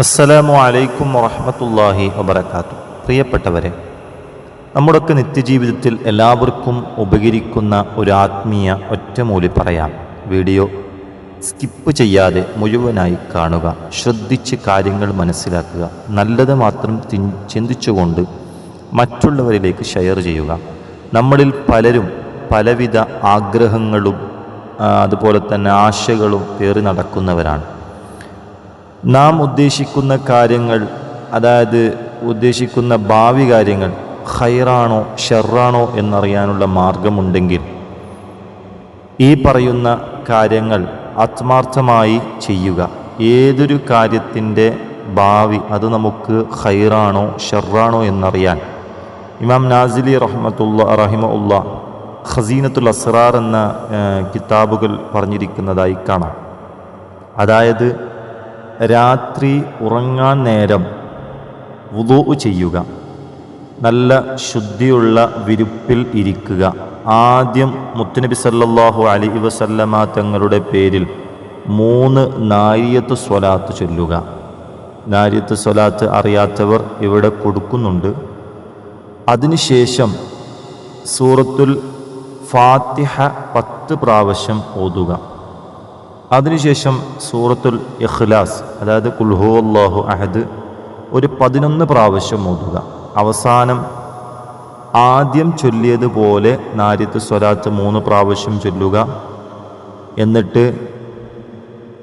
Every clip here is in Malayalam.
അസ്സലാമു അലൈക്കും വറഹമത്തല്ലാഹി വബർക്കാത്തു പ്രിയപ്പെട്ടവരെ നമ്മുടെയൊക്കെ നിത്യജീവിതത്തിൽ എല്ലാവർക്കും ഉപകരിക്കുന്ന ഒരു ആത്മീയ ഒറ്റമൂലി പറയാം. വീഡിയോ സ്കിപ്പ് ചെയ്യാതെ മുഴുവനായി കാണുക ശ്രദ്ധിച്ച് കാര്യങ്ങൾ മനസ്സിലാക്കുക നല്ലത് മാത്രം ചിന്തിച്ചുകൊണ്ട് മറ്റുള്ളവരിലേക്ക് ഷെയർ ചെയ്യുക. നമ്മളിൽ പലരും പലവിധ ആഗ്രഹങ്ങളും അതുപോലെ തന്നെ ആശകളും പേറി നടക്കുന്നവരാണ്. നാം ഉദ്ദേശിക്കുന്ന കാര്യങ്ങൾ അതായത് ഉദ്ദേശിക്കുന്ന ഭാവി കാര്യങ്ങൾ ഹൈറാണോ ഷെറാണോ എന്നറിയാനുള്ള മാർഗമുണ്ടെങ്കിൽ ഈ പറയുന്ന കാര്യങ്ങൾ ആത്മാർത്ഥമായി ചെയ്യുക. ഏതൊരു കാര്യത്തിന്റെ ഭാവി അത് നമുക്ക് ഹൈറാണോ ഷെറാണോ എന്നറിയാൻ. ഇമാം നാസിലി റഹ്മത്തുള്ള റഹിമ ഉള്ള ഖസീനത്തുൽ അസ്റാർ എന്ന കിതാബുകൾ പറഞ്ഞിരിക്കുന്നതായി കാണാം. അതായത് രാത്രി ഉറങ്ങാൻ നേരം വുതു ചെയ്യുക. നല്ല ശുദ്ധിയുള്ള വിരുപ്പിൽ ഇരിക്കുക. ആദ്യം മുത്തുനബി സല്ലാഹു അലി വസല്ലമ തങ്ങളുടെ പേരിൽ മൂന്ന് നാരിയത്ത് സ്വലാത്ത് ചൊല്ലുക. നാരിയത്ത് സ്വലാത്ത് അറിയാത്തവർ ഇവിടെ കൊടുക്കുന്നുണ്ട്. അതിനുശേഷം സൂറത്തുൽ ഫാത്തിഹ പത്ത് പ്രാവശ്യം ഓതുക. അതിനുശേഷം സൂറത്തുൽ ഇഖ്ലാസ് അതായത് കുൽഹു അള്ളാഹു അഹദ് ഒരു പതിനൊന്ന് പ്രാവശ്യം ഓതുക. അവസാനം ആദ്യം ചൊല്ലിയതുപോലെ നാര്യത്ത് സ്വലാത്ത് മൂന്ന് പ്രാവശ്യം ചൊല്ലുക. എന്നിട്ട്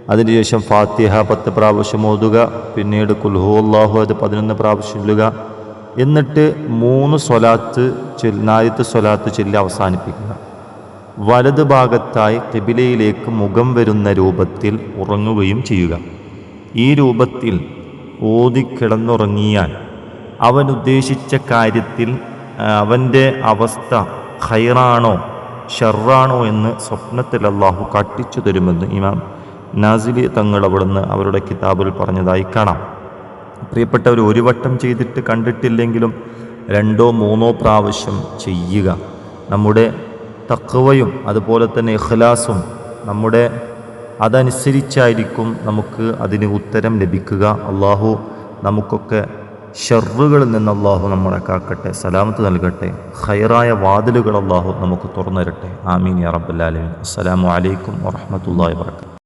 അതിനുശേഷം ഫാത്തിഹ പത്ത് പ്രാവശ്യം ഓതുക. പിന്നീട് കുൽഹു അള്ളാഹു അത് പതിനൊന്ന് പ്രാവശ്യം ചൊല്ലുക. എന്നിട്ട് മൂന്ന് സ്വലാത്ത് ചൊല്ലി നാരിത്ത് സ്വലാത്ത് ചൊല്ലി അവസാനിപ്പിക്കുക. വലത് ഭാഗത്തായി കിബിലയിലേക്ക് മുഖം വരുന്ന രൂപത്തിൽ ഉറങ്ങുകയും ചെയ്യുക. ഈ രൂപത്തിൽ ഓതിക്കിടന്നുറങ്ങിയാൽ അവൻ ഉദ്ദേശിച്ച കാര്യത്തിൽ അവന്റെ അവസ്ഥ ഖൈറാണോ ഷെറാണോ എന്ന് സ്വപ്നത്തിൽ അള്ളാഹു കാട്ടിച്ചു തരുമെന്ന് ഇമാം നാസിലി തങ്ങൾ അവിടുന്ന് അവരുടെ കിതാബിൽ പറഞ്ഞതായി കാണാം. പ്രിയപ്പെട്ടവർ ഒരു വട്ടം ചെയ്തിട്ട് കണ്ടിട്ടില്ലെങ്കിലും രണ്ടോ മൂന്നോ പ്രാവശ്യം ചെയ്യുക. നമ്മുടെ തക്കവയും അതുപോലെ തന്നെ ഇഖ്ലാസും നമ്മുടെ അതനുസരിച്ചായിരിക്കും നമുക്ക് അതിന് ഉത്തരം ലഭിക്കുക. അള്ളാഹു നമുക്കൊക്കെ ഷെറുകളിൽ നിന്ന് അള്ളാഹു നമ്മളെ കാക്കട്ടെ സലാമത്ത് നൽകട്ടെ ഹൈറായ വാതിലുകൾ അള്ളാഹു നമുക്ക് തുറന്നു തരട്ടെ. ആമീൻ യാ റബ്ബല്ലാലമീൻ അസ്സലാമു അലൈക്കും വറഹ്മത്തുള്ളാഹി വാബർക്കാത്തു